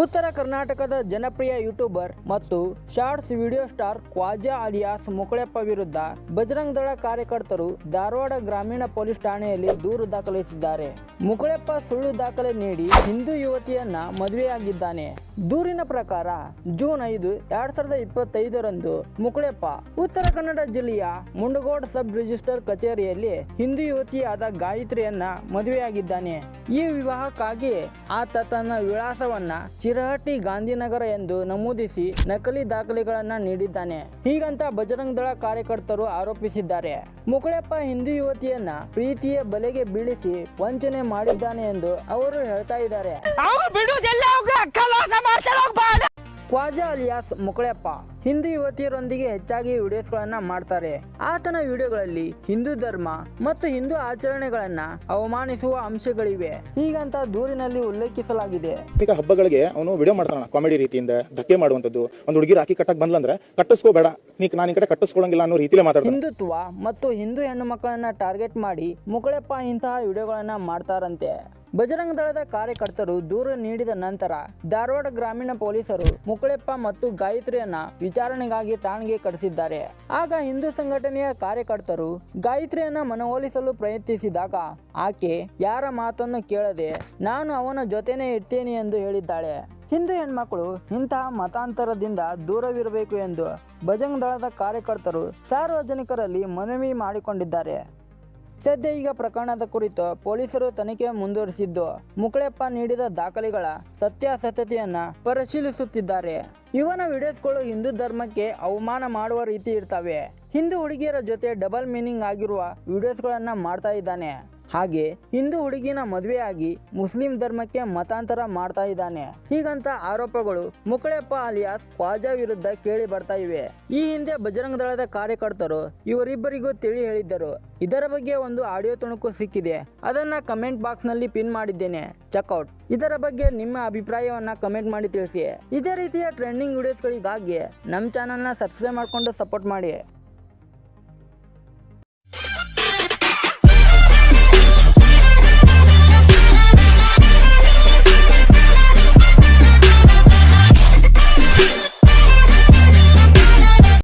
ಉತ್ತರ ಕರ್ನಾಟಕದ ಜನಪ್ರಿಯ ಯೂಟ್ಯೂಬರ್ ಮತ್ತು shorts video star Khwaja alias Mukaleppa ವಿರುದ್ಧ ಬಜರಂಗ್ ದಳ ಕಾರ್ಯಕರ್ತರು ಧಾರವಾಡ ಗ್ರಾಮೀಣ ಪೊಲೀಸ್ ಠಾಣೆಯಲ್ಲಿ ದೂರು ದಾಖಲಿಸಿದ್ದಾರೆ. ಮುಕಳೆಪ್ಪ ಸುಳ್ಳು ದಾಖಲೆ ನೀಡಿ ಹಿಂದೂ ಯುವತಿಯನ್ನ ಮದುವೆಯಾಗಿದ್ದಾನೆ. ದೂರಿನ ಪ್ರಕಾರ ಜೂನ್ ಐದು ಎರಡ್ ಸಾವಿರದ ಇಪ್ಪತ್ತೈದರಂದು ಮುಕಳೆಪ್ಪ ಉತ್ತರ ಕನ್ನಡ ಜಿಲ್ಲೆಯ ಮುಂಡಗೋಡ್ ಸಬ್ ರಿಜಿಸ್ಟರ್ ಕಚೇರಿಯಲ್ಲಿ ಹಿಂದೂ ಯುವತಿಯಾದ ಗಾಯತ್ರಿಯನ್ನ ಮದುವೆಯಾಗಿದ್ದಾನೆ. ಈ ವಿವಾಹಕ್ಕಾಗಿ ಆತ ತನ್ನ ವಿಳಾಸವನ್ನ ಚಿರಹಟ್ಟಿ ಗಾಂಧಿನಗರ ಎಂದು ನಮೂದಿಸಿ ನಕಲಿ ದಾಖಲೆಗಳನ್ನ ನೀಡಿದ್ದಾನೆ. ಹೀಗಂತ ಬಜರಂಗ್ ದಳ ಕಾರ್ಯಕರ್ತರು ಆರೋಪಿಸಿದ್ದಾರೆ. ಮುಕುಳಪ್ಪ ಹಿಂದೂ ಯುವತಿಯನ್ನ ಪ್ರೀತಿಯ ಬಲೆಗೆ ಬೀಳಿಸಿ ವಂಚನೆ ಮಾಡಿದ್ದಾನೆ ಎಂದು ಅವರು ಹೇಳ್ತಾ ಇದ್ದಾರೆ. ಕ್ವಾಜಾ ಅಲಿಯಾಸ್ ಮುಕಳೆಪ್ಪ ಹಿಂದೂ ಯುವತಿಯರೊಂದಿಗೆ ಹೆಚ್ಚಾಗಿ ವಿಡಿಯೋಸ್ಗಳನ್ನ ಮಾಡ್ತಾರೆ. ಆತನ ವಿಡಿಯೋಗಳಲ್ಲಿ ಹಿಂದೂ ಧರ್ಮ ಮತ್ತು ಹಿಂದೂ ಆಚರಣೆಗಳನ್ನ ಅವಮಾನಿಸುವ ಅಂಶಗಳಿವೆ. ಹೀಗಂತ ದೂರಿನಲ್ಲಿ ಉಲ್ಲೇಖಿಸಲಾಗಿದೆ. ಈಗ ಹಬ್ಬಗಳಿಗೆ ಅವನು ವಿಡಿಯೋ ಮಾಡ್ತಾನ ಕಾಮಿಡಿ ರೀತಿಯಿಂದ ಧಕ್ಕೆ ಮಾಡುವಂತದ್ದು ಒಂದು ಹುಡುಗಿ ರಾಖಿ ಕಟ್ಟಕ್ ಬಂದ್ಲಂದ್ರೆ ಕಟ್ಟಿಸ್ಕೋಬೇಡ. ನೀ ನಾನು ಈ ಕಡೆ ಕಟ್ಟಿಸ್ಕೊಳಂಗಿಲ್ಲ ಅನ್ನೋ ರೀತಿಯಲ್ಲಿ ಮಾತಾಡ್ತಾನೆ. ಹಿಂದುತ್ವ ಮತ್ತು ಹಿಂದೂ ಹೆಣ್ಣು ಮಕ್ಕಳನ್ನ ಟಾರ್ಗೆಟ್ ಮಾಡಿ ಮುಕಳೆಪ್ಪ ಇಂತಹ ವಿಡಿಯೋಗಳನ್ನ ಮಾಡ್ತಾರಂತೆ. ಬಜರಂಗ ದಳದ ಕಾರ್ಯಕರ್ತರು ದೂರು ನೀಡಿದ ನಂತರ ಧಾರವಾಡ ಗ್ರಾಮೀಣ ಪೊಲೀಸರು ಮುಕುಳೆಪ್ಪ ಮತ್ತು ಗಾಯತ್ರಿಯನ್ನ ವಿಚಾರಣೆಗಾಗಿ ಠಾಣೆಗೆ ಕರೆಸಿದ್ದಾರೆ. ಆಗ ಹಿಂದೂ ಸಂಘಟನೆಯ ಕಾರ್ಯಕರ್ತರು ಗಾಯತ್ರಿಯನ್ನ ಮನವೊಲಿಸಲು ಪ್ರಯತ್ನಿಸಿದಾಗ ಆಕೆ, ಯಾರ ಮಾತನ್ನು ಕೇಳದೆ ನಾನು ಅವನ ಜೊತೆನೇ ಇರ್ತೇನೆ ಎಂದು ಹೇಳಿದ್ದಾಳೆ. ಹಿಂದೂ ಹೆಣ್ಮಕ್ಳು ಇಂತಹ ಮತಾಂತರದಿಂದ ದೂರವಿರಬೇಕು ಎಂದು ಬಜರಂಗ ದಳದ ಕಾರ್ಯಕರ್ತರು ಸಾರ್ವಜನಿಕರಲ್ಲಿ ಮನವಿ ಮಾಡಿಕೊಂಡಿದ್ದಾರೆ. ಸದ್ಯ ಈಗ ಪ್ರಕರಣದ ಕುರಿತು ಪೊಲೀಸರು ತನಿಖೆ ಮುಂದುವರಿಸಿದ್ದು, ಮುಕಳೆಪ್ಪ ನೀಡಿದ ದಾಖಲೆಗಳ ಸತ್ಯಾಸತ್ಯತೆಯನ್ನ ಪರಿಶೀಲಿಸುತ್ತಿದ್ದಾರೆ. ಇವನ ವಿಡಿಯೋಸ್ಗಳು ಹಿಂದೂ ಧರ್ಮಕ್ಕೆ ಅವಮಾನ ಮಾಡುವ ರೀತಿ ಇರ್ತವೆ. ಹಿಂದೂ ಹುಡುಗಿಯರ ಜೊತೆ ಡಬಲ್ ಮೀನಿಂಗ್ ಆಗಿರುವ ವಿಡಿಯೋಸ್ಗಳನ್ನ ಮಾಡ್ತಾ ಇದ್ದಾನೆ. ಹಾಗೆ ಹಿಂದೂ ಹುಡುಗಿನ ಮದುವೆಯಾಗಿ ಮುಸ್ಲಿಂ ಧರ್ಮಕ್ಕೆ ಮತಾಂತರ ಮಾಡ್ತಾ ಇದ್ದಾನೆ. ಹೀಗಂತ ಆರೋಪಗಳು ಮುಕಳೆಪ್ಪ ಅಲಿಯಾಸ್ ಖ್ವಾಜಾ ವಿರುದ್ಧ ಕೇಳಿ ಬರ್ತಾ ಇವೆ. ಈ ಹಿಂದೆ ಬಜರಂಗ ದಳದ ಕಾರ್ಯಕರ್ತರು ಇವರಿಬ್ಬರಿಗೂ ತಿಳಿ ಹೇಳಿದ್ದರು. ಇದರ ಬಗ್ಗೆ ಒಂದು ಆಡಿಯೋ ತುಣುಕು ಸಿಕ್ಕಿದೆ. ಅದನ್ನ ಕಮೆಂಟ್ ಬಾಕ್ಸ್ನಲ್ಲಿ ಪಿನ್ ಮಾಡಿದ್ದೇನೆ. ಚೆಕ್ಔಟ್ ಇದರ ಬಗ್ಗೆ ನಿಮ್ಮ ಅಭಿಪ್ರಾಯವನ್ನ ಕಮೆಂಟ್ ಮಾಡಿ ತಿಳಿಸಿ. ಇದೇ ರೀತಿಯ ಟ್ರೆಂಡಿಂಗ್ ವಿಡಿಯೋಸ್ಗಳಿಗಾಗಿ ನಮ್ಮ ಚಾನಲ್ನ ಸಬ್ಸ್ಕ್ರೈಬ್ ಮಾಡಿಕೊಂಡು ಸಪೋರ್ಟ್ ಮಾಡಿ.